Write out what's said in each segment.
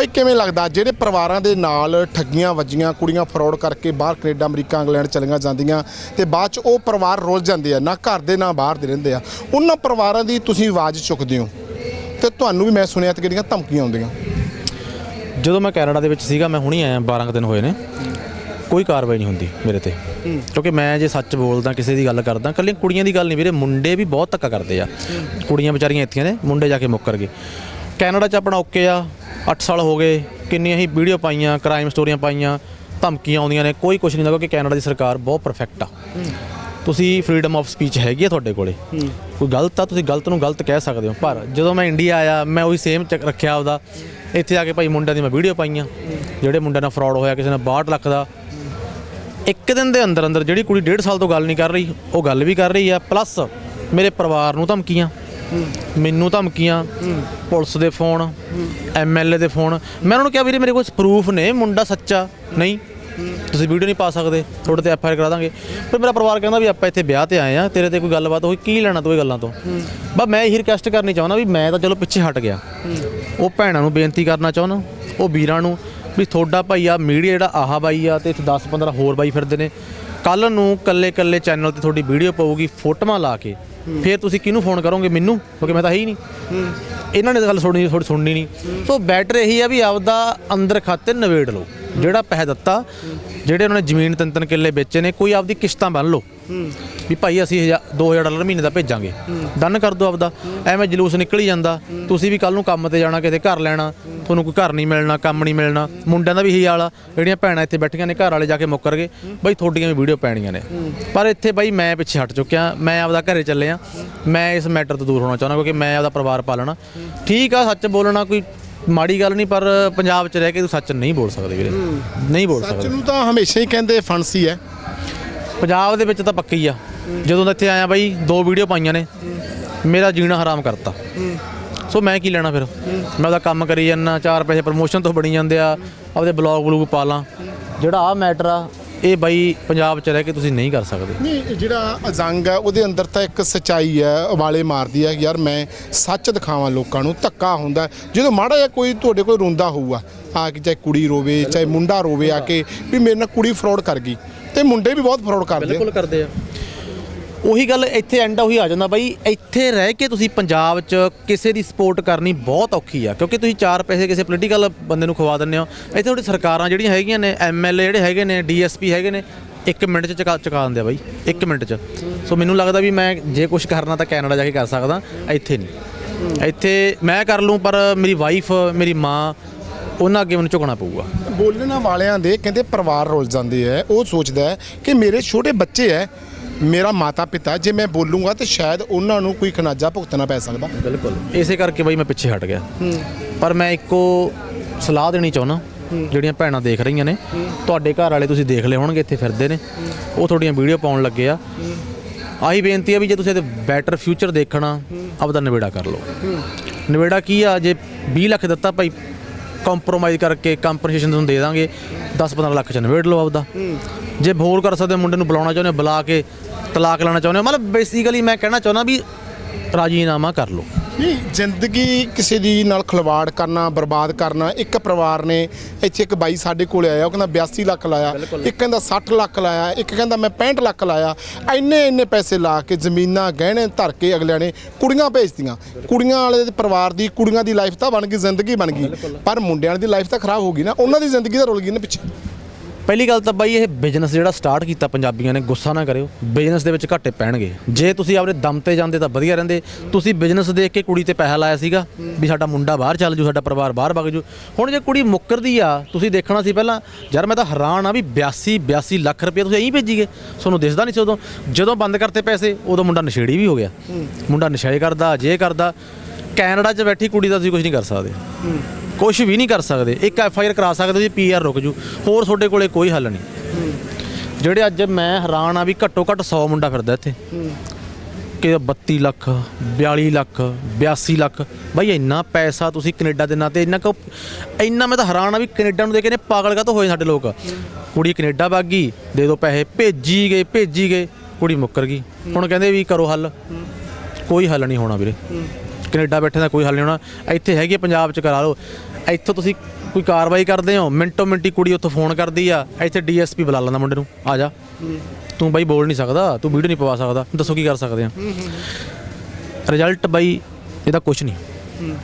ਬਈ ਕਿਵੇਂ ਲੱਗਦਾ? ਜਿਹੜੇ ਪਰਿਵਾਰਾਂ ਦੇ ਨਾਲ ਠੱਗੀਆਂ ਵੱਜੀਆਂ ਕੁੜੀਆਂ ਫਰਾਡ ਕਰਕੇ ਬਾਹਰ ਕੈਨੇਡਾ ਅਮਰੀਕਾ ਇੰਗਲੈਂਡ ਚਲੀਆਂ ਜਾਂਦੀਆਂ ਤੇ ਬਾਅਦ ਚ ਉਹ ਪਰਿਵਾਰ ਰੁੱਲ ਜਾਂਦੇ ਆ ਨਾ ਘਰ ਦੇ ਨਾ ਬਾਹਰ ਦੇ ਰਹਿੰਦੇ ਆ ਉਹਨਾਂ ਪਰਿਵਾਰਾਂ ਦੀ ਤੁਸੀਂ ਆਵਾਜ਼ ਚੁੱਕਦੇ ਹੋ? ਤੇ ਤੁਹਾਨੂੰ ਵੀ ਮੈਂ ਸੁਣਿਆ ਤੇ ਕਿਹੜੀਆਂ ਧਮਕੀਆਂ ਆਉਂਦੀਆਂ? ਜਦੋਂ ਮੈਂ ਕੈਨੇਡਾ ਦੇ ਵਿੱਚ ਸੀਗਾ ਮੈਂ ਹੁਣੀ ਆਇਆ 12 ਕੁ ਦਿਨ ਹੋਏ ਨੇ ਕੋਈ ਕਾਰਵਾਈ ਨਹੀਂ ਹੁੰਦੀ ਮੇਰੇ ਤੇ। ਕਿਉਂਕਿ ਮੈਂ ਜੇ ਸੱਚ ਬੋਲਦਾ ਕਿਸੇ ਦੀ ਗੱਲ ਕਰਦਾ ਕੱਲੀਆਂ ਕੁੜੀਆਂ ਦੀ ਗੱਲ ਨਹੀਂ ਵੀਰੇ ਮੁੰਡੇ ਵੀ ਬਹੁਤ ਧੱਕਾ ਕਰਦੇ ਆ। ਕੁੜੀਆਂ ਵਿਚਾਰੀਆਂ ਇੱਥੀਆਂ ਨੇ ਮੁੰਡੇ ਜਾ ਕੇ ਮੁੱਕਰ ਗਏ। ਕੈਨੇਡਾ 'ਚ ਆਪਣਾ ਓਕੇ ਆ 8 ਸਾਲ ਹੋ ਗਏ, ਕਿੰਨੀਆਂ ਹੀ ਵੀਡੀਓ ਪਾਈਆਂ ਕ੍ਰਾਈਮ ਸਟੋਰੀਆਂ ਪਾਈਆਂ, ਧਮਕੀਆਂ ਆਉਂਦੀਆਂ ਨੇ, ਕੋਈ ਕੁਝ ਨਹੀਂ ਹੁੰਦਾ ਕਿਉਂਕਿ ਕੈਨੇਡਾ ਦੀ ਸਰਕਾਰ ਬਹੁਤ ਪਰਫੈਕਟ ਆ। ਤੁਸੀਂ ਫਰੀडम ਆਫ ਸਪੀਚ ਹੈਗੀ ਆ ਤੁਹਾਡੇ ਕੋਲੇ। ਕੋਈ ਗਲਤ ਆ, ਤੁਸੀਂ ਗਲਤ ਨੂੰ ਗਲਤ ਕਹਿ ਸਕਦੇ ਹੋ, ਪਰ ਜਦੋਂ ਮੈਂ ਇੰਡੀਆ ਆਇਆ, ਮੈਂ ਉਹੀ ਸੇਮ ਚੱਕ ਰੱਖਿਆ ਆਪਦਾ। ਇੱਥੇ ਆ ਕੇ ਭਾਈ ਮੁੰਡਿਆਂ ਦੀ ਮੈਂ ਵੀਡੀਓ ਪਾਈਆਂ, ਜਿਹੜੇ ਮੁੰਡਿਆਂ ਨਾਲ ਫਰਾਡ ਹੋਇਆ, ਕਿਸੇ ਨਾਲ 62 ਲੱਖ ਦਾ। ਇੱਕ ਦਿਨ ਦੇ ਅੰਦਰ ਅੰਦਰ ਜਿਹੜੀ ਕੁੜੀ 1.5 ਸਾਲ ਤੋਂ ਗੱਲ ਨਹੀਂ ਕਰ ਰਹੀ, ਉਹ ਗੱਲ ਵੀ ਕਰ ਰਹੀ ਆ ਪਲੱਸ ਮੇਰੇ ਪਰਿਵਾਰ ਨੂੰ ਧਮਕੀਆਂ। ਮੈਨੂੰ ਧਮਕੀਆਂ, ਪੁਲਿਸ ਦੇ ਫੋਨ ਐਮਐਲਏ ਦੇ ਫੋਨ। ਮੈਂ ਉਹਨਾਂ ਨੂੰ ਕਿਹਾ, ਵੀਰੇ, ਮੇਰੇ ਕੋਲ ਪ੍ਰੂਫ ਨੇ, ਮੁੰਡਾ ਸੱਚਾ, ਨਹੀਂ? ਤੁਸੀਂ ਵੀਡੀਓ ਨਹੀਂ ਪਾ ਸਕਦੇ, ਤੁਹਾਡੇ ਤੇ ਐਫਆਈਆਰ ਕਰਾ ਦਾਂਗੇ। ਪਰ ਮੇਰਾ ਪਰਿਵਾਰ ਕਹਿੰਦਾ ਵੀ, ਆਪਾਂ ਇੱਥੇ ਵਿਆਹ ਤੇ ਆਏ ਆ ਤੇਰੇ ਤੇ ਕੋਈ ਗੱਲਬਾਤ ਹੋਈ, ਕੀ ਲੈਣਾ ਤੂੰ ਇਹ ਗੱਲਾਂ ਤੋਂ? ਬਸ ਮੈਂ ਇਹੀ ਰਿਕਵੈਸਟ ਕਰਨੀ ਚਾਹੁੰਦਾ ਵੀ ਮੈਂ ਤਾਂ ਚਲੋ ਪਿੱਛੇ ਹਟ ਗਿਆ। ਉਹ ਭੈਣਾਂ ਨੂੰ ਬੇਨਤੀ ਕਰਨਾ ਚਾਹੁੰਦਾ, ਉਹ ਵੀਰਾਂ ਨੂੰ ਵੀ ਤੁਹਾਡਾ ਭਾਈ ਆ ਮੀਡੀਆ ਜਿਹੜਾ ਆਹਾ ਬਾਈ ਆ, ਤੇ ਇੱਥੇ 10 15 ਹੋਰ ਬਾਈ ਫਿਰਦੇ ਨੇ। ਕੱਲ ਨੂੰ ਕੱਲੇ ਕੱਲੇ ਚੈਨਲ ਤੇ ਤੁਹਾਡੀ ਵੀਡੀਓ ਪਾਊਗੀ ਫੋਟੋਆਂ ਲਾ ਕੇ। ਫਿਰ ਤੁਸੀਂ ਕਿਹਨੂੰ ਫੋਨ ਕਰੋਗੇ? ਮੈਨੂੰ ਕਿਉਂਕਿ ਮੈਂ ਤਾਂ ਹੈ ਹੀ ਨਹੀਂ। ਇਹਨਾਂ ਨੇ ਤਾਂ ਗੱਲ ਸੁਣਨੀ ਥੋੜੀ ਸੁਣਨੀ ਨਹੀਂ। ਸੋ ਬੈਟਰ ਇਹੀ ਆ ਵੀ ਆਪਦਾ ਅੰਦਰ ਖਾਤੇ ਨਵੇੜ ਲਓ ਜਿਹੜਾ ਪੈਸਾ ਦਿੱਤਾ ਜਿਹੜੇ ਉਹਨਾਂ ਨੇ ਜ਼ਮੀਨ ਤਿੰਨ ਤਿੰਨ ਕਿੱਲੇ ਵੇਚੇ ਨੇ ਕੋਈ ਆਪਦੀ ਕਿਸ਼ਤਾਂ ਬੰਨ ਲਓ। ਵੀ ਭਾਈ ਅਸੀਂ 2000 ਡਾਲਰ ਮਹੀਨੇ ਦਾ ਭੇਜਾਂਗੇ। ਡਨ ਕਰ ਦਿਓ ਆਪਦਾ। ਐਵੇਂ ਜਲੂਸ ਨਿਕਲ ਹੀ। ਜਾਂਦਾ ਤੁਸੀਂ ਵੀ ਕੱਲ ਨੂੰ ਕੰਮ ਤੇ ਜਾਣਾ ਕਿਤੇ ਘਰ ਲੈਣਾ। ਤੁਹਾਨੂੰ ਕੋਈ ਘਰ ਨਹੀਂ ਮਿਲਣਾ ਕੰਮ ਨਹੀਂ ਮਿਲਣਾ ਮੁੰਡਿਆਂ ਦਾ ਵੀ ਇਹੀ ਹਾਲ ਆ। ਜਿਹੜੀਆਂ ਭੈਣਾਂ ਇੱਥੇ ਬੈਠੀਆਂ ਨੇ ਘਰ ਵਾਲੇ ਜਾ ਕੇ ਮੁੱਕਰ ਗਏ ਬਈ ਤੁਹਾਡੀਆਂ ਵੀ ਵੀਡੀਓ ਪੈਣੀਆਂ ਨੇ। ਪਰ ਇੱਥੇ ਬਈ ਮੈਂ ਪਿੱਛੇ ਹਟ ਚੁੱਕਿਆ। ਮੈਂ ਆਪਦਾ ਘਰੇ ਚੱਲਿਆ ਮੈਂ ਇਸ ਮੈਟਰ ਤੋਂ ਦੂਰ ਹੋਣਾ ਚਾਹੁੰਦਾ ਕਿਉਂਕਿ ਮੈਂ ਆਪਦਾ ਪਰਿਵਾਰ ਪਾਲਣਾ। ਠੀਕ ਆ ਸੱਚ ਬੋਲਣਾ ਕੋਈ ਮਾੜੀ ਗੱਲ ਨਹੀਂ ਪਰ ਪੰਜਾਬ 'ਚ ਰਹਿ ਕੇ ਤੂੰ ਸੱਚ ਨਹੀਂ ਬੋਲ ਸਕਦੇ ਵੀਰੇ। ਨਹੀਂ ਬੋਲ ਸੱਚ ਸਕਦੇ। ਨੂੰ ਤਾਂ ਹਮੇਸ਼ਾ ਹੀ ਕਹਿੰਦੇ ਫਾਂਸੀ ਹੈ। ਪੰਜਾਬ ਦੇ ਵਿੱਚ ਤਾਂ ਪੱਕੀ ਆ। ਜਦੋਂ ਦਾ ਇੱਥੇ ਆਇਆ ਬਾਈ ਦੋ ਵੀਡੀਓ ਪਾਈਆਂ ਨੇ ਮੇਰਾ ਜੀਣਾ ਹਰਾਮ ਕਰਤਾ। ਸੋ ਮੈਂ ਕੀ ਲੈਣਾ ਫਿਰ? ਮੈਂ ਉਹਦਾ ਕੰਮ ਕਰੀ ਜਾਂਦਾ ਚਾਰ ਪੈਸੇ ਪ੍ਰਮੋਸ਼ਨ ਤੋਂ ਬਣੀ ਜਾਂਦੇ ਆ ਆਪਦੇ ਬਲੌਗ ਬਲੂਗ ਪਾ ਲਾਂ। ਜਿਹੜਾ ਆ ਮੈਟਰ ਆ ਇਹ ਬਾਈ ਪੰਜਾਬ 'ਚ ਰਹਿ ਕੇ ਤੁਸੀਂ ਨਹੀਂ ਕਰ ਸਕਦੇ। ਨਹੀਂ ਜਿਹੜਾ ਅਜ਼ੰਗ ਹੈ ਉਹਦੇ ਅੰਦਰ ਤਾਂ ਇੱਕ ਸਚਾਈ ਹੈ ਉਬਾਲੇ ਮਾਰਦੀ ਹੈ ਯਾਰ ਮੈਂ ਸੱਚ ਦਿਖਾਵਾਂ ਲੋਕਾਂ ਨੂੰ ਧੱਕਾ ਹੁੰਦਾ। ਜਦੋਂ ਮਾੜਾ ਜਿਹਾ ਕੋਈ ਤੁਹਾਡੇ ਕੋਲ ਰੋਂਦਾ ਹੋਊਗਾ ਆ ਕੇ ਚਾਹੇ ਕੁੜੀ ਰੋਵੇ ਚਾਹੇ ਮੁੰਡਾ ਰੋਵੇ ਆ ਕੇ ਵੀ ਮੇਰੇ ਨਾਲ ਕੁੜੀ ਫਰਾਡ ਕਰ ਗਈ ਤੇ ਮੁੰਡੇ ਵੀ ਬਹੁਤ ਫਰਾਡ ਕਰਦੇ ਆ। ਕਰਦੇ ਆ। ਉਹੀ ਗੱਲ ਇੱਥੇ ਐਂਡ ਉਹੀ ਆ ਜਾਂਦਾ ਬਾਈ। ਇੱਥੇ ਰਹਿ ਕੇ ਤੁਸੀਂ ਪੰਜਾਬ 'ਚ ਕਿਸੇ ਦੀ ਸਪੋਰਟ ਕਰਨੀ ਬਹੁਤ ਔਖੀ ਆ, ਕਿਉਂਕਿ ਤੁਸੀਂ ਚਾਰ ਪੈਸੇ ਕਿਸੇ ਪੋਲੀਟੀਕਲ ਬੰਦੇ ਨੂੰ ਖਵਾ ਦਿੰਦੇ ਹੋ। ਇੱਥੇ ਤੁਹਾਡੀ ਸਰਕਾਰਾਂ ਜਿਹੜੀਆਂ ਹੈਗੀਆਂ ਨੇ ਐਮਐਲਏ ਜਿਹੜੇ ਹੈਗੇ ਨੇ ਡੀਐਸਪੀ ਹੈਗੇ ਨੇ 1 ਮਿੰਟ 'ਚ ਚੁਕਾ ਚੁਕਾ ਦਿੰਦੇ ਆ ਬਾਈ 1 ਮਿੰਟ 'ਚ। ਸੋ ਮੈਨੂੰ ਲੱਗਦਾ ਵੀ ਮੈਂ ਜੇ ਕੁਝ ਕਰਨਾ ਤਾਂ ਕੈਨੇਡਾ ਜਾ ਕੇ ਕਰ ਸਕਦਾ, ਇੱਥੇ ਨਹੀਂ। ਇੱਥੇ ਮੈਂ ਕਰ ਲੂੰ, ਪਰ ਮੇਰੀ ਵਾਈਫ ਮੇਰੀ ਮਾਂ, ਉਹਨਾਂ ਅੱਗੇ ਮੈਨੂੰ ਝੁਕਣਾ ਪਊਗਾ। ਬੋਲਣ ਵਾਲਿਆਂ ਦੇ ਕਹਿੰਦੇ ਪਰਿਵਾਰ ਰੁੱਲ ਜਾਂਦੇ ਐ ਉਹ ਸੋਚਦਾ ਕਿ ਮੇਰੇ ਛੋਟੇ ਬੱਚੇ ਐ ਮੇਰਾ ਮਾਤਾ ਪਿਤਾ ਜੇ ਮੈਂ ਬੋਲੂੰਗਾ ਤੇ ਸ਼ਾਇਦ ਉਹਨਾਂ ਨੂੰ ਕੋਈ ਖਨਾਜਾ ਭੁਗਤਣਾ ਪੈ ਸਕਦਾ। ਬਿਲਕੁਲ। ਇਸੇ ਕਰਕੇ ਬਾਈ ਮੈਂ ਪਿੱਛੇ ਹਟ ਗਿਆ। ਪਰ ਮੈਂ ਇੱਕੋ ਸਲਾਹ ਦੇਣੀ ਚਾਹੁੰਦਾ ਜਿਹੜੀਆਂ ਭੈਣਾਂ ਦੇਖ ਰਹੀਆਂ ਨੇ ਤੁਹਾਡੇ ਘਰ ਵਾਲੇ ਤੁਸੀਂ ਦੇਖ ਲਏ ਹੋਣਗੇ ਇੱਥੇ ਫਿਰਦੇ ਨੇ। ਉਹ ਤੁਹਾਡੀਆਂ ਵੀਡੀਓ ਪਾਉਣ ਲੱਗੇ ਆ। ਆਹੀ ਬੇਨਤੀ ਆ ਵੀ ਜੇ ਤੁਸੀਂ ਇਹਦੇ ਬੈਟਰ ਫਿਊਚਰ ਦੇਖਣਾ ਆਪਦਾ ਨਵੇੜਾ ਕਰ ਲਓ। ਨਵੇੜਾ ਕੀ ਆ ਜੇ 20 ਲੱਖ ਦਿੱਤਾ ਭਾਈ ਕੰਪਰੋਮਾਈਜ਼ ਕਰਕੇ ਕੰਪਨਸੇਸ਼ਨ ਤੁਹਾਨੂੰ ਦੇ ਦਾਂਗੇ 10-15 ਲੱਖ ਚ ਨਵੇੜ ਲਓ ਆਪਦਾ। ਜੇ ਹੋਰ ਕਰ ਸਕਦੇ ਮੁੰਡੇ ਨੂੰ ਬੁਲਾਉਣਾ ਚਾਹੁੰਦੇ ਬੁਲਾ ਕੇ ਤਲਾਕ ਲੈਣਾ ਚਾਹੁੰਦੇ ਹੋ? ਮਤਲਬ ਬੇਸਿਕਲੀ ਮੈਂ ਕਹਿਣਾ ਚਾਹੁੰਦਾ ਵੀ ਰਾਜੀਨਾਮਾ ਕਰ ਲਓ। ਨਹੀਂ ਜ਼ਿੰਦਗੀ ਕਿਸੇ ਦੀ ਨਾਲ ਖਿਲਵਾੜ ਕਰਨਾ ਬਰਬਾਦ ਕਰਨਾ ਇੱਕ ਪਰਿਵਾਰ ਨੇ ਇੱਥੇ ਇੱਕ ਬਾਈ ਸਾਡੇ ਕੋਲ ਆਇਆ ਉਹ ਕਹਿੰਦਾ 82 ਲੱਖ ਲਾਇਆ ਇੱਕ ਕਹਿੰਦਾ 60 ਲੱਖ ਲਾਇਆ ਇੱਕ ਕਹਿੰਦਾ ਮੈਂ 65 ਲੱਖ ਲਾਇਆ ਇੰਨੇ ਇੰਨੇ ਪੈਸੇ ਲਾ ਕੇ ਜ਼ਮੀਨਾਂ ਗਹਿਣੇ ਧਰ ਕੇ ਅਗਲਿਆਂ ਨੇ ਕੁੜੀਆਂ ਭੇਜਤੀਆਂ। ਕੁੜੀਆਂ ਵਾਲੇ ਦੇ ਪਰਿਵਾਰ ਦੀ ਕੁੜੀਆਂ ਦੀ ਲਾਈਫ ਤਾਂ ਬਣ ਗਈ ਜ਼ਿੰਦਗੀ ਬਣ ਗਈ। ਪਰ ਮੁੰਡਿਆਂ ਦੀ ਲਾਈਫ ਤਾਂ ਖਰਾਬ ਹੋ ਗਈ ਨਾ ਉਹਨਾਂ ਦੀ ਜ਼ਿੰਦਗੀ ਤਾਂ ਰੁਲ ਗਈ ਨਾ ਪਿੱਛੇ। ਪਹਿਲੀ ਗੱਲ ਤਾਂ ਬਾਈ ਇਹ ਬਿਜ਼ਨਸ ਜਿਹੜਾ ਸਟਾਰਟ ਕੀਤਾ ਪੰਜਾਬੀਆਂ ਨੇ ਗੁੱਸਾ ਨਾ ਕਰਿਓ। ਬਿਜ਼ਨਸ ਦੇ ਵਿੱਚ ਘਾਟੇ ਪੈਣਗੇ। ਜੇ ਤੁਸੀਂ ਆਪਣੇ ਦਮ ਤੇ ਜਾਂਦੇ ਤਾਂ ਵਧੀਆ ਰਹਿੰਦੇ। ਤੁਸੀਂ ਬਿਜ਼ਨਸ ਦੇਖ ਕੇ ਕੁੜੀ ਤੇ ਪੈਸਾ ਲਾਇਆ ਸੀਗਾ ਵੀ ਸਾਡਾ ਮੁੰਡਾ ਬਾਹਰ ਚੱਲ ਜੂ ਸਾਡਾ ਪਰਿਵਾਰ ਬਾਹਰ ਵਗ ਜੂ। ਹੁਣ ਜੇ ਕੁੜੀ ਮੁੱਕਰਦੀ ਆ ਤੁਸੀਂ ਦੇਖਣਾ ਸੀ ਪਹਿਲਾਂ ਯਾਰ ਮੈਂ ਤਾਂ ਹੈਰਾਨ ਆ ਵੀ 82 82 ਲੱਖ ਰੁਪਏ ਤੁਸੀਂ ਐਂ ਭੇਜੀਗੇ ਤੁਹਾਨੂੰ ਦਿਸਦਾ ਨਹੀਂ ਸੀ ਉਦੋਂ। ਜਦੋਂ ਬੰਦ ਕਰਤੇ ਪੈਸੇ ਉਦੋਂ ਮੁੰਡਾ ਨਸ਼ੇੜੀ ਵੀ ਹੋ ਗਿਆ। ਮੁੰਡਾ ਨਸ਼ੇ ਕਰਦਾ ਜੇ ਕਰਦਾ। ਕੈਨੇਡਾ 'ਚ ਬੈਠੀ ਕੁੜੀ ਦਾ ਤੁਸੀਂ ਕੁਝ ਨਹੀਂ ਕਰ ਸਕਦੇ। ਕੁਝ ਵੀ ਨਹੀਂ ਕਰ ਸਕਦੇ। ਇੱਕ ਐਫ ਆਈ ਆਰ ਕਰਾ ਸਕਦੇ ਜੀ ਪੀ ਆਰ ਰੁਕ ਜੂ। ਹੋਰ ਤੁਹਾਡੇ ਕੋਲੇ ਕੋਈ ਹੱਲ ਨਹੀਂ। ਜਿਹੜੇ ਅੱਜ ਮੈਂ ਹੈਰਾਨ ਆ ਵੀ ਘੱਟੋ ਘੱਟ 100 ਮੁੰਡਾ ਫਿਰਦਾ ਇੱਥੇ। ਕਿ 32 ਲੱਖ 42 ਲੱਖ 82 ਲੱਖ। ਬਾਈ ਇੰਨਾ ਪੈਸਾ ਤੁਸੀਂ ਕੈਨੇਡਾ ਦੇ ਨਾਂ ਤੇ ਇੰਨਾ ਕੁ ਇੰਨਾ ਮੈਂ ਤਾਂ ਹੈਰਾਨ ਆ ਵੀ ਕੈਨੇਡਾ ਨੂੰ ਦੇ ਕੇ ਨੇ ਪਾਗਲ ਕਾ ਹੋਏ ਸਾਡੇ ਲੋਕ। ਕੁੜੀ ਕੈਨੇਡਾ ਵਗ ਗਈ, ਦੇ ਦਿਓ ਪੈਸੇ, ਭੇਜੀ ਗਏ ਭੇਜੀ ਗਏ। ਕੁੜੀ ਮੁੱਕਰ ਗਈ। ਹੁਣ ਕਹਿੰਦੇ ਵੀ ਕਰੋ ਹੱਲ। ਕੋਈ ਹੱਲ ਨਹੀਂ ਹੋਣਾ ਵੀਰੇ। ਕੈਨੇਡਾ ਬੈਠੇ ਦਾ ਕੋਈ ਹੱਲ ਨਹੀਂ ਹੋਣਾ। ਇੱਥੇ ਹੈਗੀ ਪੰਜਾਬ ਚ ਕਰਾ ਲਓ। ਇੱਥੋਂ ਤੁਸੀਂ ਕੋਈ ਕਾਰਵਾਈ ਕਰਦੇ ਹੋ? ਮਿੰਟੋ ਮਿੰਟੀ ਕੁੜੀ ਉੱਥੋਂ ਫੋਨ ਕਰਦੀ ਆ। ਇੱਥੇ ਡੀਐਸਪੀ ਬੁਲਾ ਲੈਂਦਾ ਮੁੰਡੇ ਨੂੰ। ਆ ਜਾ। ਤੂੰ ਬਾਈ ਬੋਲ ਨਹੀਂ ਸਕਦਾ। ਤੂੰ ਵੀਡੀਓ ਨਹੀਂ ਪਵਾ ਸਕਦਾ। ਦੱਸੋ ਕੀ ਕਰ ਸਕਦੇ ਆ। ਰਿਜ਼ਲਟ ਬਾਈ ਇਹਦਾ ਕੁਝ ਨਹੀਂ।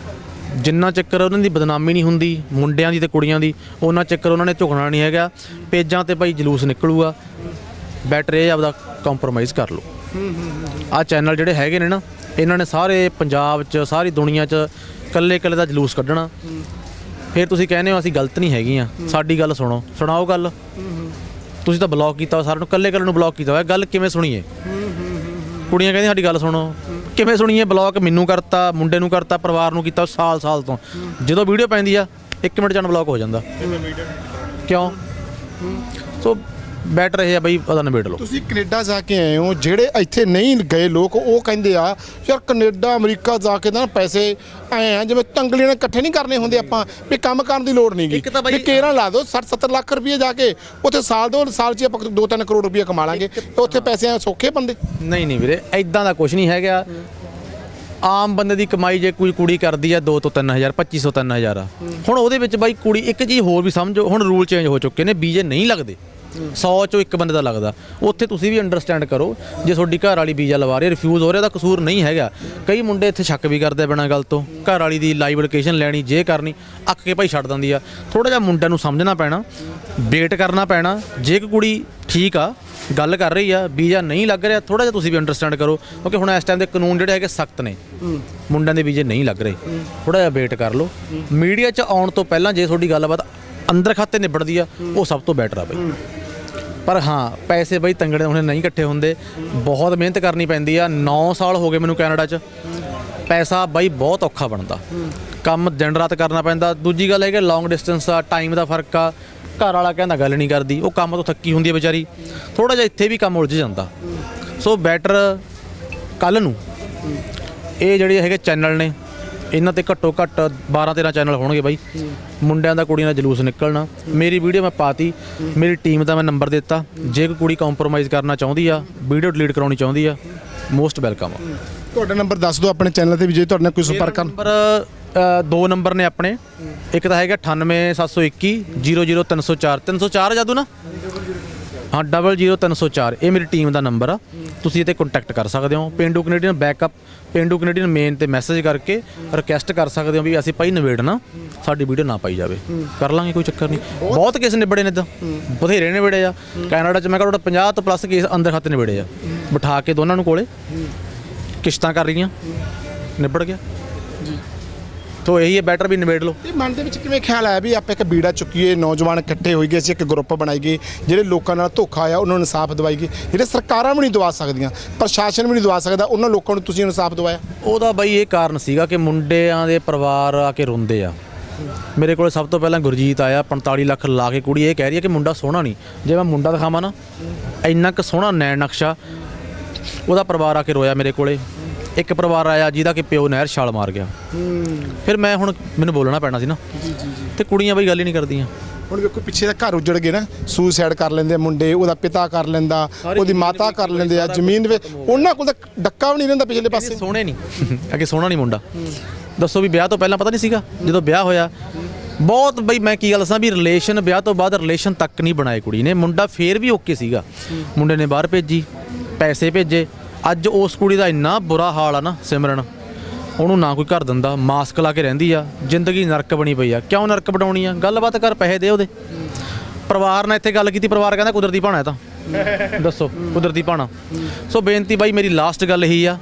ਜਿੰਨਾ ਚੱਕਰ ਉਹਨਾਂ ਦੀ ਬਦਨਾਮੀ ਨਹੀਂ ਹੁੰਦੀ, ਮੁੰਡਿਆਂ ਦੀ ਤੇ ਕੁੜੀਆਂ ਦੀ, ਉਹਨਾਂ ਚੱਕਰ ਉਹਨਾਂ ਨੇ ਝੁਕਣਾ ਨਹੀਂ ਹੈਗਾ। ਪੇਜਾਂ ਤੇ ਭਾਈ ਜਲੂਸ ਨਿਕਲੂਗਾ। ਬੈਟਰ ਇਹ ਆਪਦਾ ਕੰਪਰੋਮਾਈਜ਼ ਕਰ ਲਓ। ਆ ਚੈਨਲ ਜਿਹੜੇ ਹੈਗੇ ਨੇ ਨਾ, ਇਹਨਾਂ ਨੇ ਸਾਰੇ ਪੰਜਾਬ 'ਚ, ਸਾਰੀ ਦੁਨੀਆ 'ਚ ਕੱਲੇ ਕੱਲੇ ਦਾ ਜਲੂਸ ਕੱਢਣਾ। ਫਿਰ ਤੁਸੀਂ ਕਹਿੰਦੇ ਹੋ ਅਸੀਂ ਗਲਤ ਨਹੀਂ ਹੈਗੀਆਂ। ਸਾਡੀ ਗੱਲ ਸੁਣੋ। ਸੁਣਾਓ ਗੱਲ। ਤੁਸੀਂ ਤਾਂ ਬਲੌਕ ਕੀਤਾ ਹੋਇਆ ਸਾਰਿਆਂ ਨੂੰ ਕੱਲੇ ਕੱਲੇ ਨੂੰ ਬਲੌਕ ਕੀਤਾ ਹੋਇਆ। ਗੱਲ ਕਿਵੇਂ ਸੁਣੀਏ? ਕੁੜੀਆਂ ਕਹਿੰਦੀਆਂ ਸਾਡੀ ਗੱਲ ਸੁਣੋ। ਕਿਵੇਂ ਸੁਣੀਏ? ਬਲੌਕ ਮੈਨੂੰ ਕਰਤਾ ਮੁੰਡੇ ਨੂੰ ਕਰਤਾ ਪਰਿਵਾਰ ਨੂੰ ਕੀਤਾ ਸਾਲ ਸਾਲ ਤੋਂ। ਜਦੋਂ ਵੀਡੀਓ ਪੈਂਦੀ ਆ 1 ਮਿੰਟ ਚ ਬਲੌਕ ਹੋ ਜਾਂਦਾ। ਕਿਉਂ? ਸੋ ਬੈਟਰ ਇਹ ਆ ਬਈ ਉਹਦਾ ਨਿਬੇੜ ਲਓ। ਤੁਸੀਂ ਕੈਨੇਡਾ ਜਾ ਕੇ ਆਏ ਹੋ ਜਿਹੜੇ ਇੱਥੇ ਨਹੀਂ ਗਏ ਲੋਕ ਉਹ ਕਹਿੰਦੇ ਆ ਯਾਰ ਕੈਨੇਡਾ ਅਮਰੀਕਾ ਜਾ ਕੇ ਨਾ ਪੈਸੇ ਐ ਆ ਜਿਵੇਂ ਤੰਗਲੀਆਂ ਨਾਲ ਇਕੱਠੇ ਨਹੀਂ ਕਰਨੇ ਹੁੰਦੇ ਆਪਾਂ ਵੀ ਕੰਮ ਕਰਨ ਦੀ ਲੋੜ ਨਹੀਂਗੀ ਇੱਕ ਤਾਂ ਬਾਈ- ਵੀ ਕੇਰਾਂ ਲਾ ਦਿਓ 60 70 ਲੱਖ ਰੁਪਏ ਜਾ ਕੇ ਉੱਥੇ ਸਾਲ ਦੋ ਸਾਲ 'ਚ ਆਪਾਂ 2-3 ਕਰੋੜ ਰੁਪਏ ਕਮਾ ਲਾਂਗੇ ਉੱਥੇ ਪੈਸੇ ਐ ਸੌਖੇ ਬੰਦੇ। ਨਹੀਂ ਨਹੀਂ ਵੀਰੇ ਐਦਾਂ ਦਾ ਕੁਝ ਨਹੀਂ ਹੈਗਾ। ਆਮ ਬੰਦੇ ਦੀ ਕਮਾਈ ਜੇ ਕੋਈ ਕੁੜੀ ਕਰਦੀ ਆ 2 ਤੋਂ 3000 2500 3000 ਆ। ਹੁਣ ਉਹਦੇ ਵਿੱਚ ਬਾਈ ਕੁੜੀ ਇੱਕ ਚੀਜ਼ ਹੋਰ ਵੀ ਸਮਝੋ ਹੁਣ ਰੂਲ ਚੇਂਜ ਹੋ ਚੁੱਕੇ ਨੇ ਵੀਜ਼ੇ ਨਹੀਂ ਲੱਗਦੇ। 100 ਚੋਂ ਇੱਕ ਬੰਦੇ ਦਾ ਲੱਗਦਾ। ਉੱਥੇ ਤੁਸੀਂ ਵੀ ਅੰਡਰਸਟੈਂਡ ਕਰੋ, ਜੇ ਤੁਹਾਡੀ ਘਰ ਵਾਲੀ ਵੀਜ਼ਾ ਲਵਾ ਰਹੀ ਰਿਫਿਊਜ਼ ਹੋ ਰਿਹਾ, ਤਾਂ ਕਸੂਰ ਨਹੀਂ ਹੈਗਾ। ਕਈ ਮੁੰਡੇ ਇੱਥੇ ਸ਼ੱਕ ਵੀ ਕਰਦੇ ਬਿਨਾਂ ਗੱਲ ਤੋਂ। ਘਰ ਵਾਲੀ ਦੀ ਲਾਈਵ ਲੋਕੇਸ਼ਨ ਲੈਣੀ, ਜੇ ਕਰਨੀ, ਅੱਕ ਕੇ ਭਾਈ ਛੱਡ ਦਿੰਦੀ ਆ। ਥੋੜਾ ਜਿਹਾ ਮੁੰਡਿਆਂ ਨੂੰ ਸਮਝਣਾ ਪੈਣਾ ਵੇਟ ਕਰਨਾ ਪੈਣਾ। ਜੇ ਕੋਈ ਕੁੜੀ ਠੀਕ ਆ, ਗੱਲ ਕਰ ਰਹੀ ਆ, ਵੀਜ਼ਾ ਨਹੀਂ ਲੱਗ ਰਿਹਾ ਥੋੜਾ ਜਿਹਾ ਤੁਸੀਂ ਵੀ ਅੰਡਰਸਟੈਂਡ ਕਰੋ। ਕਿਉਂਕਿ ਹੁਣ ਇਸ ਟਾਈਮ ਦੇ ਕਾਨੂੰਨ ਜਿਹੜੇ ਹੈਗੇ ਸਖਤ ਨੇ। ਮੁੰਡਿਆਂ ਦੇ ਵੀਜ਼ੇ ਨਹੀਂ ਲੱਗ ਰਹੇ। ਥੋੜਾ ਜਿਹਾ ਵੇਟ ਕਰ ਲਓ। ਮੀਡੀਆ 'ਚ ਆਉਣ ਤੋਂ ਪਹਿਲਾਂ ਜੇ ਤੁਹਾਡੀ ਗੱਲਬਾਤ ਅੰਦਰ ਖਾਤੇ ਨਿਬੜਦੀ ਆ, ਉਹ ਸਭ ਤੋਂ ਬੈਟਰ ਆ ਬਈ। ਪਰ ਹਾਂ, ਪੈਸੇ ਬਈ ਤੰਗੜੇ ਹੁਣ ਨਹੀਂ ਇਕੱਠੇ ਹੁੰਦੇ। ਬਹੁਤ ਮਿਹਨਤ ਕਰਨੀ ਪੈਂਦੀ ਆ। 9 ਸਾਲ ਹੋ ਗਏ ਮੈਨੂੰ ਕੈਨੇਡਾ 'ਚ। ਪੈਸਾ ਬਾਈ ਬਹੁਤ ਔਖਾ ਬਣਦਾ। ਕੰਮ ਦਿਨ ਰਾਤ ਕਰਨਾ ਪੈਂਦਾ। ਦੂਜੀ ਗੱਲ ਹੈ ਕਿ ਲੌਂਗ ਡਿਸਟੈਂਸ ਆ ਟਾਈਮ ਦਾ ਫ਼ਰਕ ਆ। ਘਰ ਵਾਲਾ ਕਹਿੰਦਾ ਗੱਲ ਨਹੀਂ ਕਰਦੀ। ਉਹ ਕੰਮ ਤੋਂ ਥੱਕੀ ਹੁੰਦੀ ਹੈ ਵਿਚਾਰੀ। ਥੋੜਾ ਜਿਹਾ ਇੱਥੇ ਵੀ ਕੰਮ ਉਲਝ ਜਾਂਦਾ। ਸੋ ਬੈਟਰ ਕੱਲ ਨੂੰ। ਇਹ ਜਿਹੜੇ ਹੈਗੇ ਚੈਨਲ ਨੇ ਇਹਨਾਂ ਤੇ ਘੱਟੋ ਘੱਟ 12 13 ਚੈਨਲ ਹੋਣਗੇ ਬਾਈ। ਮੁੰਡਿਆਂ ਦਾ ਕੁੜੀਆਂ ਦਾ ਜਲੂਸ ਨਿਕਲਣਾ। ਮੇਰੀ ਵੀਡੀਓ ਮੈਂ ਪਾਤੀ। ਮੇਰੀ ਟੀਮ ਦਾ ਮੈਂ ਨੰਬਰ ਦਿੱਤਾ। ਜੇ ਕੋਈ ਕੁੜੀ ਕੰਪਰੋਮਾਈਜ਼ ਕਰਨਾ ਚਾਹੁੰਦੀ ਆ ਵੀਡੀਓ ਡਿਲੀਟ ਕਰਾਉਣੀ ਚਾਹੁੰਦੀ ਆ ਮੋਸਟ ਵੈਲਕਮ ਤੁਹਾਡਾ ਨੰਬਰ ਦੱਸ ਦਿਓ ਆਪਣੇ ਚੈਨਲ ਤੇ ਵੀ ਜੇ ਤੁਹਾਡੇ ਨਾਲ ਕੋਈ ਸੰਪਰਕ ਕਰਨ ਨੰਬਰ ਦੋ ਨੰਬਰ ਨੇ ਆਪਣੇ। ਇੱਕ ਤਾਂ ਹੈਗਾ 98721 00304 304 ਜਾਦੂ ਨਾ? ਹਾਂ 00304 ਇਹ ਮੇਰੀ ਟੀਮ ਦਾ ਨੰਬਰ ਆ। ਤੁਸੀਂ ਇਹ ਤੇ ਕੰਟੈਕਟ ਕਰ ਸਕਦੇ ਹੋ। Pindu Canadian backup Pindu Canadian main ਤੇ ਮੈਸੇਜ ਕਰਕੇ ਰਿਕੁਐਸਟ ਕਰ ਸਕਦੇ ਹੋ ਵੀ ਅਸੀਂ ਭਾਈ ਨਿਬੇੜਨਾ, ਸਾਡੀ ਵੀਡੀਓ ਨਾ ਪਾਈ ਜਾਵੇ। ਕਰ ਲਾਂਗੇ, ਕੋਈ ਚੱਕਰ ਨਹੀਂ। ਬਹੁਤ ਕੇਸ ਨਿਬੜੇ ਨੇ ਤਾਂ ਬਥੇਰੇ ਨਿਬੜੇ ਆ। ਕੈਨੇਡਾ ਚ ਮੈਂ ਕਹਿੰਦਾ 50 ਤੋਂ ਪਲੱਸ ਕੇਸ ਅੰਦਰ ਖਾਤੇ ਨਿਬੜੇ ਆ। ਬਿਠਾ ਕੇ ਦੋਨਾਂ ਨੂੰ ਕੋਲੇ। ਕਿਸ਼ਤਾਂ ਕਰ ਰਹੀਆਂ। ਨਿਬੜ ਗਿਆ। ਤੋ ਇਹੀ ਹੈ ਬੈਟਰ ਵੀ ਨਿਬੇੜ ਲਓ। ਇਹ ਮਨ ਦੇ ਵਿੱਚ ਕਿਵੇਂ ਖਿਆਲ ਆਇਆ ਵੀ ਆਪਾਂ ਇੱਕ ਬੀੜਾ ਚੁੱਕੀਏ ਨੌਜਵਾਨ ਇਕੱਠੇ ਹੋਈਏ ਅਸੀਂ ਇੱਕ ਗਰੁੱਪ ਬਣਾਈਏ ਜਿਹੜੇ ਲੋਕਾਂ ਨਾਲ ਧੋਖਾ ਆਇਆ ਉਹਨਾਂ ਨੂੰ ਇਨਸਾਫ ਦਵਾਈਏ ਜਿਹੜੇ ਸਰਕਾਰਾਂ ਵੀ ਨਹੀਂ ਦਵਾ ਸਕਦੀਆਂ ਪ੍ਰਸ਼ਾਸਨ ਵੀ ਨਹੀਂ ਦਵਾ ਸਕਦਾ ਉਹਨਾਂ ਲੋਕਾਂ ਨੂੰ ਤੁਸੀਂ ਇਨਸਾਫ ਦਵਾਇਆ? ਉਹਦਾ ਬਾਈ ਇਹ ਕਾਰਨ ਸੀਗਾ ਕਿ ਮੁੰਡਿਆਂ ਦੇ ਪਰਿਵਾਰ ਆ ਕੇ ਰੋਂਦੇ ਆ। ਮੇਰੇ ਕੋਲ ਸਭ ਤੋਂ ਪਹਿਲਾਂ ਗੁਰਜੀਤ ਆਇਆ 45 ਲੱਖ ਲਾ ਕੇ ਕੁੜੀ ਇਹ ਕਹਿ ਰਹੀ ਹੈ ਕਿ ਮੁੰਡਾ ਸੋਹਣਾ ਨਹੀਂ। ਜੇ ਮੈਂ ਮੁੰਡਾ ਦਿਖਾਵਾਂ ਨਾ ਇੰਨਾ ਕੁ ਸੋਹਣਾ ਨੈਣ ਨਕਸ਼ਾ ਉਹਦਾ ਪਰਿਵਾਰ ਆ ਕੇ ਰੋਇਆ ਮੇਰੇ ਕੋਲੇ। ਇੱਕ ਪਰਿਵਾਰ ਆਇਆ ਜਿਹਦਾ ਕਿ ਪਿਓ ਨਹਿਰ ਛਾਲ ਮਾਰ ਗਿਆ। ਫਿਰ ਮੈਂ ਹੁਣ ਮੈਨੂੰ ਬੋਲਣਾ ਪੈਣਾ ਸੀ ਨਾ। ਤੇ ਕੁੜੀਆਂ ਬਈ ਗੱਲ ਹੀ ਨਹੀਂ ਕਰਦੀਆਂ। ਹੁਣ ਵੇਖੋ ਪਿੱਛੇ ਦਾ ਘਰ ਉਜੜ ਗਏ ਨਾ। ਸੁਸਾਈਡ ਕਰ ਲੈਂਦੇ ਆ ਮੁੰਡੇ ਉਹਦਾ ਪਿਤਾ ਕਰ ਲੈਂਦਾ ਉਹਦੀ ਮਾਤਾ ਕਰ ਲੈਂਦੇ ਆ ਜ਼ਮੀਨ ਵਿੱਚ ਉਹਨਾਂ ਕੋਲ ਤਾਂ ਡੱਕਾ ਵੀ ਨਹੀਂ ਰਹਿੰਦਾ ਪਿਛਲੇ ਪਾਸੇ। ਸੋਹਣੇ ਨਹੀਂ। ਅੱਗੇ ਸੋਹਣਾ ਨਹੀਂ ਮੁੰਡਾ। ਦੱਸੋ ਵੀ ਵਿਆਹ ਤੋਂ ਪਹਿਲਾਂ ਪਤਾ ਨਹੀਂ ਸੀਗਾ? ਜਦੋਂ ਵਿਆਹ ਹੋਇਆ ਬਹੁਤ ਬਈ ਮੈਂ ਕੀ ਗੱਲ ਦੱਸਾਂ ਵੀ ਰਿਲੇਸ਼ਨ ਵਿਆਹ ਤੋਂ ਬਾਅਦ ਰਿਲੇਸ਼ਨ ਤੱਕ ਨਹੀਂ ਬਣਾਏ ਕੁੜੀ ਨੇ। ਮੁੰਡਾ ਫੇਰ ਵੀ ਓਕੇ ਸੀਗਾ। ਮੁੰਡੇ ਨੇ ਬਾਹਰ ਭੇਜੀ ਪੈਸੇ ਭੇਜੇ ਅੱਜ ਉਸ ਕੁੜੀ ਦਾ ਇੰਨਾ ਬੁਰਾ ਹਾਲ ਆ ਨਾ ਸਿਮਰਨ, ਉਹਨੂੰ ਨਾ ਕੋਈ ਘਰ ਦਿੰਦਾ, ਮਾਸਕ ਲਾ ਕੇ ਰਹਿੰਦੀ ਆ, ਜ਼ਿੰਦਗੀ ਨਰਕ ਬਣੀ ਪਈ ਆ। ਕਿਉਂ ਨਰਕ ਬਣਾਉਣੀ ਆ? ਗੱਲਬਾਤ ਕਰ ਪੈਸੇ ਦੇ ਉਹਦੇ। ਪਰਿਵਾਰ ਨਾਲ ਇੱਥੇ ਗੱਲ ਕੀਤੀ, ਪਰਿਵਾਰ ਕਹਿੰਦਾ ਕੁਦਰਤੀ ਭਾਣਾ ਇਹ ਤਾਂ। ਦੱਸੋ, ਕੁਦਰਤੀ ਭਾਣਾ। ਸੋ ਬੇਨਤੀ ਬਾਈ, ਮੇਰੀ ਲਾਸਟ ਗੱਲ ਇਹੀ ਆ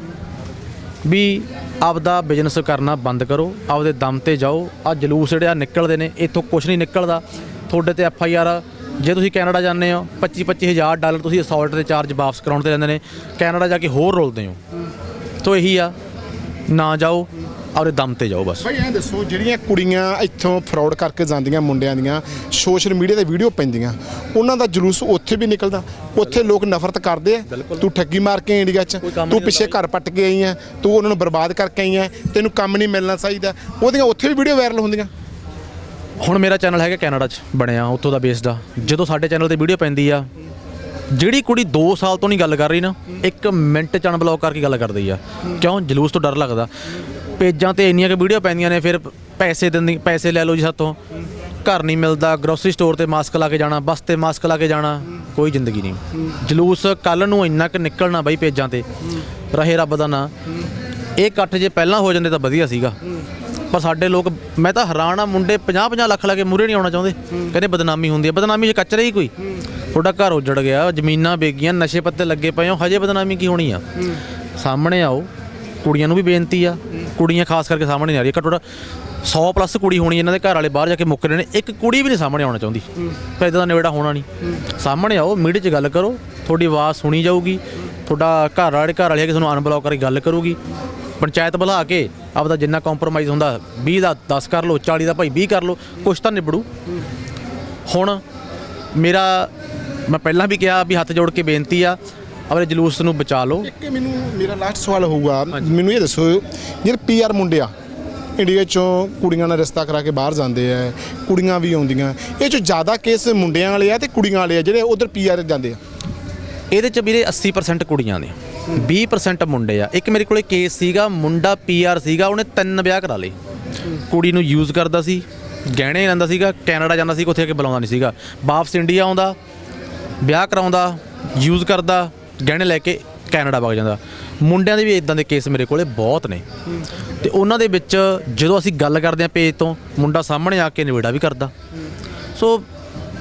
ਵੀ ਆਪਦਾ ਬਿਜ਼ਨਸ ਕਰਨਾ ਬੰਦ ਕਰੋ, ਆਪਦੇ ਦਮ ਤੇ ਜਾਓ। ਆ ਜਲੂਸ ਜਿਹੜੇ ਆ ਨਿਕਲਦੇ ਨੇ, ਇੱਥੋਂ ਕੁਝ ਨਹੀਂ ਨਿਕਲਦਾ। ਤੁਹਾਡੇ ਤੇ ਐਫ ਆਈ ਆਰ ਜੇ ਤੁਸੀਂ ਕੈਨੇਡਾ ਜਾਂਦੇ ਹੋ 25 25000 ਡਾਲਰ ਤੁਸੀਂ ਅਸਾਲਟ ਦੇ ਚਾਰਜ ਵਾਪਸ ਕਰਾਉਣ ਤੇ ਰਹਿੰਦੇ ਨੇ। ਕੈਨੇਡਾ ਜਾ ਕੇ ਹੋਰ ਰੋਲਦੇ ਹੋ ਸੋ ਇਹੀ ਆ ਨਾ ਜਾਓ ਆਪਦੇ ਦਮ ਤੇ ਜਾਓ ਬਸ। ਭਾਈ ਐਂ ਦੱਸੋ ਜਿਹੜੀਆਂ ਕੁੜੀਆਂ ਇੱਥੋਂ ਫਰਾਡ ਕਰਕੇ ਜਾਂਦੀਆਂ ਮੁੰਡਿਆਂ ਦੀਆਂ ਸੋਸ਼ਲ ਮੀਡੀਆ ਤੇ ਵੀਡੀਓ ਪੈਂਦੀਆਂ ਉਹਨਾਂ ਦਾ ਜਲੂਸ ਉੱਥੇ ਵੀ ਨਿਕਲਦਾ। ਉੱਥੇ ਲੋਕ ਨਫ਼ਰਤ ਕਰਦੇ ਆ। ਤੂੰ ਠੱਗੀ ਮਾਰ ਕੇ ਇੰਡੀਆ 'ਚ ਤੂੰ ਪਿੱਛੇ ਘਰ ਪੱਟ ਕੇ ਆਈ ਆ ਤੂੰ ਉਹਨਾਂ ਨੂੰ ਬਰਬਾਦ ਕਰਕੇ ਆਈ ਆ ਤੈਨੂੰ ਕੰਮ ਨਹੀਂ ਮਿਲਣਾ ਚਾਹੀਦਾ। ਉਹਦੀਆਂ ਉੱਥੇ ਵੀ ਵੀਡੀਓ ਵਾਇਰਲ ਹੁੰਦੀਆਂ। ਹੁਣ ਮੇਰਾ ਚੈਨਲ ਹੈਗਾ ਕੈਨੇਡਾ 'ਚ ਬਣਿਆ, ਉੱਥੋਂ ਦਾ ਬੇਸਡ ਆ ਜਦੋਂ ਸਾਡੇ ਚੈਨਲ ਤੇ ਵੀਡੀਓ ਪੈਂਦੀ ਆ, ਜਿਹੜੀ ਕੁੜੀ 2 ਸਾਲ ਤੋਂ ਨਹੀਂ ਗੱਲ ਕਰ ਰਹੀ ਨਾ, ਇੱਕ ਮਿੰਟ ਚ ਅਨਬਲੌਕ ਕਰਕੇ ਗੱਲ ਕਰਦੀ ਆ। ਕਿਉਂ? ਜਲੂਸ ਤੋਂ ਡਰ ਲੱਗਦਾ। ਪੇਜਾਂ ਤੇ ਇੰਨੀਆਂ ਕਿ ਵੀਡੀਓ ਪੈਂਦੀਆਂ ਨੇ, ਫਿਰ ਪੈਸੇ ਦਿੰਦੀ, ਪੈਸੇ ਲੈ ਲਓ ਜੀ ਸਾਤੋਂ ਘਰ ਨਹੀਂ ਮਿਲਦਾ ਗਰੋਸਰੀ ਸਟੋਰ ਤੇ ਮਾਸਕ ਲਾ ਕੇ ਜਾਣਾ ਬੱਸ ਤੇ ਮਾਸਕ ਲਾ ਕੇ ਜਾਣਾ, ਕੋਈ ਜ਼ਿੰਦਗੀ ਨਹੀਂ। ਜਲੂਸ ਕੱਲ ਨੂੰ ਇੰਨਾ ਕਿ ਨਿਕਲਣਾ ਬਾਈ ਪੇਜਾਂ ਤੇ। ਰਹੇ ਰੱਬ ਦਾ ਨਾਂ। ਇਹ ਇਕੱਠ ਜੇ ਪਹਿਲਾਂ ਹੋ ਜਾਂਦੇ ਤਾਂ ਵਧੀਆ ਸੀਗਾ। ਪਰ ਸਾਡੇ ਲੋਕ, ਮੈਂ ਤਾਂ ਹੈਰਾਨ ਆ, ਮੁੰਡੇ 50 50 ਲੱਖ ਲਾ ਕੇ ਮੂਰੇ ਨਹੀਂ ਆਉਣਾ ਚਾਹੁੰਦੇ। ਕਹਿੰਦੇ ਬਦਨਾਮੀ ਹੁੰਦੀ ਹੈ ਬਦਨਾਮੀ 'ਚ ਕਚਰਾ ਹੀ ਕੋਈ? ਤੁਹਾਡਾ ਘਰ ਉਜੜ ਗਿਆ, ਜ਼ਮੀਨਾਂ ਵੇਗੀਆਂ, ਨਸ਼ੇ ਪੱਤੇ ਲੱਗੇ ਪਏ ਹੋ, ਹਜੇ ਬਦਨਾਮੀ ਕੀ ਹੋਣੀ ਆ? ਸਾਹਮਣੇ ਆਓ, ਕੁੜੀਆਂ ਨੂੰ ਵੀ ਬੇਨਤੀ ਆ, ਕੁੜੀਆਂ ਖਾਸ ਕਰਕੇ ਸਾਹਮਣੇ ਨਹੀਂ ਆ ਰਹੀ ਘੱਟੋ ਘੱਟ 100 ਪਲੱਸ ਕੁੜੀ ਹੋਣੀ ਇਹਨਾਂ ਦੇ ਘਰ ਵਾਲੇ ਬਾਹਰ ਜਾ ਕੇ ਮੁੱਕ ਰਹੇ ਨੇ, ਇੱਕ ਕੁੜੀ ਵੀ ਨਹੀਂ ਸਾਹਮਣੇ ਆਉਣਾ ਚਾਹੁੰਦੀ। ਫਿਰ ਇਦਾਂ ਦਾ ਨਿਬੇੜਾ ਹੋਣਾ ਨਹੀਂ। ਸਾਹਮਣੇ ਆਓ, ਮੀਡੀਆ 'ਚ ਗੱਲ ਕਰੋ, ਤੁਹਾਡੀ ਆਵਾਜ਼ ਸੁਣੀ ਜਾਊਗੀ, ਤੁਹਾਡਾ ਘਰ ਵਾਲੇ ਘਰ ਵਾਲੇ ਕਿਸੇ ਨੂੰ ਅਨਬਲੌਕ ਕਰਕੇ ਗੱਲ ਕਰੂਗੀ। ਪੰਚਾਇਤ ਬੁਲਾ ਕੇ ਆਪਦਾ ਜਿੰਨਾ ਕੰਪਰੋਮਾਈਜ਼ ਹੁੰਦਾ 20 ਦਾ 10 ਕਰ ਲਓ 40 ਦਾ ਭਾਈ 20 ਕਰ ਲਓ ਕੁਛ ਤਾਂ ਨਿਬੜੂ। ਹੁਣ ਮੇਰਾ ਮੈਂ ਪਹਿਲਾਂ ਵੀ ਕਿਹਾ ਵੀ ਹੱਥ ਜੋੜ ਕੇ ਬੇਨਤੀ ਆ ਆਪਣੇ ਜਲੂਸ ਨੂੰ ਬਚਾ ਲਓ। ਇੱਕ ਮੈਨੂੰ ਮੇਰਾ ਲਾਸਟ ਸਵਾਲ ਹੋਊਗਾ। ਮੈਨੂੰ ਇਹ ਦੱਸੋ ਜਿਹੜੇ ਪੀਆਰ ਮੁੰਡੇ ਆ ਇੰਡੀਆ ਚੋਂ ਕੁੜੀਆਂ ਨਾਲ ਰਿਸ਼ਤਾ ਕਰਾ ਕੇ ਬਾਹਰ ਜਾਂਦੇ ਆ ਕੁੜੀਆਂ ਵੀ ਆਉਂਦੀਆਂ। ਇਹ ਚੋਂ ਜ਼ਿਆਦਾ ਕੇਸ ਮੁੰਡਿਆਂ ਵਾਲੇ ਆ ਤੇ ਕੁੜੀਆਂ ਵਾਲੇ ਆ ਜਿਹੜੇ ਉਧਰ ਪੀਆਰ ਜਾਂਦੇ ਆ? ਇਹਦੇ ਚ ਵੀਰੇ 80% ਕੁੜੀਆਂ ਨੇ। 20% ਮੁੰਡੇ ਆ। ਇੱਕ ਮੇਰੇ ਕੋਲੇ ਕੇਸ ਸੀਗਾ, ਮੁੰਡਾ ਪੀਆਰ ਸੀਗਾ, ਉਹਨੇ ਤਿੰਨ ਵਿਆਹ ਕਰਾ ਲਏ। ਕੁੜੀ ਨੂੰ ਯੂਜ਼ ਕਰਦਾ ਸੀ, ਗਹਿਣੇ ਲੈਂਦਾ ਸੀਗਾ, ਕੈਨੇਡਾ ਜਾਂਦਾ ਸੀ, ਉੱਥੇ ਆ ਕੇ ਬੁਲਾਉਂਦਾ ਨਹੀਂ ਸੀਗਾ। ਵਾਪਸ ਇੰਡੀਆ ਆਉਂਦਾ, ਵਿਆਹ ਕਰਾਉਂਦਾ ਯੂਜ਼ ਕਰਦਾ, ਗਹਿਣੇ ਲੈ ਕੇ ਕੈਨੇਡਾ ਵਗ ਜਾਂਦਾ। ਮੁੰਡਿਆਂ ਦੇ ਵੀ ਇਦਾਂ ਦੇ ਕੇਸ ਮੇਰੇ ਕੋਲੇ ਬਹੁਤ ਨੇ। ਤੇ ਉਹਨਾਂ ਦੇ ਵਿੱਚ ਜਦੋਂ ਅਸੀਂ ਗੱਲ ਕਰਦੇ ਆ ਪੇਜ ਤੋਂ, ਮੁੰਡਾ ਸਾਹਮਣੇ ਆ ਕੇ ਨਿਬੇੜਾ ਵੀ ਕਰਦਾ। ਸੋ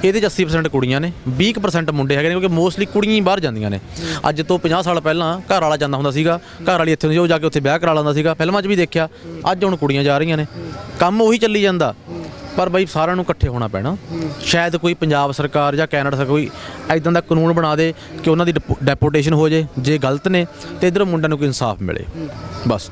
ਇਹਦੇ ਚ 80% ਕੁੜੀਆਂ ਨੇ 20% ਮੁੰਡੇ ਹੈਗੇ ਨੇ ਕਿਉਂਕਿ ਮੋਸਟਲੀ ਕੁੜੀਆਂ ਹੀ ਬਾਹਰ ਜਾਂਦੀਆਂ ਨੇ। ਅੱਜ ਤੋਂ 50 ਸਾਲ ਪਹਿਲਾਂ ਘਰ ਵਾਲਾ ਜਾਂਦਾ ਹੁੰਦਾ ਸੀਗਾ ਘਰ ਵਾਲੀ ਇੱਥੇ ਹੁੰਦੀ ਸੀ, ਉਹ ਜਾ ਕੇ ਉੱਥੇ ਵਿਆਹ ਕਰਾ ਲੈਂਦਾ ਸੀਗਾ। ਫਿਲਮਾਂ 'ਚ ਵੀ ਦੇਖਿਆ ਅੱਜ ਹੁਣ ਕੁੜੀਆਂ ਜਾ ਰਹੀਆਂ ਨੇ। ਕੰਮ ਉਹੀ ਚੱਲੀ ਜਾਂਦਾ ਪਰ ਬਈ ਸਾਰਿਆਂ ਨੂੰ ਇਕੱਠੇ ਹੋਣਾ ਪੈਣਾ। ਸ਼ਾਇਦ ਕੋਈ ਪੰਜਾਬ ਸਰਕਾਰ ਜਾਂ ਕੈਨੇਡਾ ਸਰਕਾਰ ਕੋਈ ਐਦਾਂ ਦਾ ਕਾਨੂੰਨ ਬਣਾ ਦੇ ਕਿ ਉਹਨਾਂ ਦੀ ਡੈਪੋਟੇਸ਼ਨ ਹੋ ਜੇ ਜੇ ਗਲਤ ਨੇ ਤੇ ਇਧਰ ਮੁੰਡਿਆਂ ਨੂੰ ਕੋਈ ਇਨਸਾਫ ਮਿਲੇ। ਬਸ।